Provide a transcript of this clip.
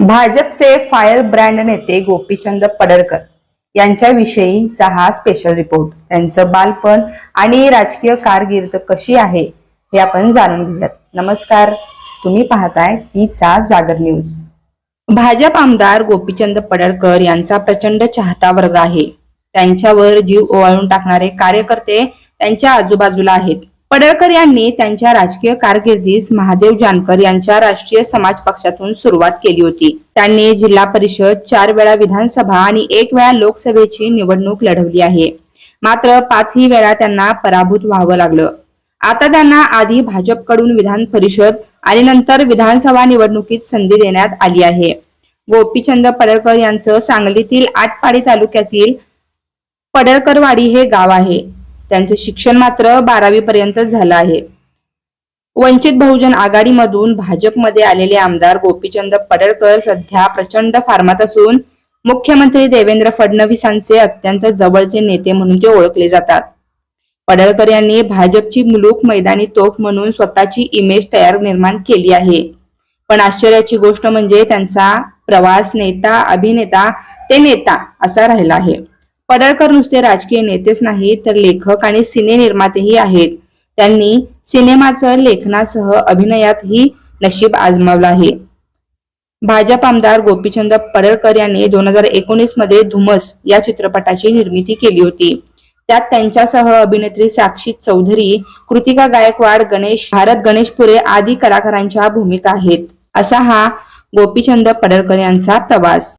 भाजपचे fire brand नेते गोपीचंद पडळकर यांच्याविषयीचा हा स्पेशल रिपोर्ट त्यांचं बालपण आणि राजकीय कारकीर्द कशी आहे हे आपण जाणून घेऊयात. नमस्कार तुम्ही पाहताय तीचा जागर न्यूज भाजप आमदार गोपीचंद पडळकर यांचा प्रचंड चाहता वर्ग आहे. त्यांच्यावर जीव ओवाळून टाकणारे कार्यकर्ते त्यांच्या आजूबाजूला आहेत. पडळकर यांनी त्यांच्या राजकीय कारकिर्दीस महादेव जानकर यांच्या राष्ट्रीय समाज पक्षातून सुरुवात केली होती. त्यांनी जिल्हा परिषद चार वेळा विधानसभा आणि एक वेळा लोकसभेची निवडणूक लढवली आहे. मात्र पाचही वेळा त्यांना पराभूत व्हावं लागलं. आता त्यांना आधी भाजपकडून विधान परिषद आणि नंतर विधानसभा निवडणुकीत संधी देण्यात आली आहे. गोपीचंद पडळकर यांचं सांगलीतील आटपाडी तालुक्यातील पडळकरवाडी हे गाव आहे. त्यांचे शिक्षण मात्र बारावी पर्यंत झालं आहे. वंचित बहुजन आघाडीमधून भाजपमध्ये आलेले आमदार गोपीचंद पडळकर सध्या प्रचंड फार्मात असून मुख्यमंत्री देवेंद्र फडणवीसांचे अत्यंत जवळचे नेते म्हणून ते ओळखले जातात. पडळकर यांनी भाजपची मुलूक मैदानी तोफ म्हणून स्वतःची इमेज तयार निर्माण केली आहे. पण आश्चर्याची गोष्ट म्हणजे त्यांचा प्रवास नेता अभिनेता ते नेता असा राहिला आहे. पडळकर नुसते राजकीय नेतेच नाही तर लेखक आणि सिने निर्मातेही आहेत. त्यांनी सिनेमाचं लेखनासह अभिनयातही नशीब आजमावलं आहे. भाजप आमदार गोपीचंद पडळकर यांनी दोन हजार एकोणीसमध्ये धुमस या चित्रपटाची निर्मिती केली होती. त्यात त्यांच्यासह अभिनेत्री साक्षी चौधरी कृतिका गायकवाड गणेश भारत गणेशपुरे आदी कलाकारांच्या भूमिका आहेत असा हा गोपीचंद पडळकर यांचा प्रवास.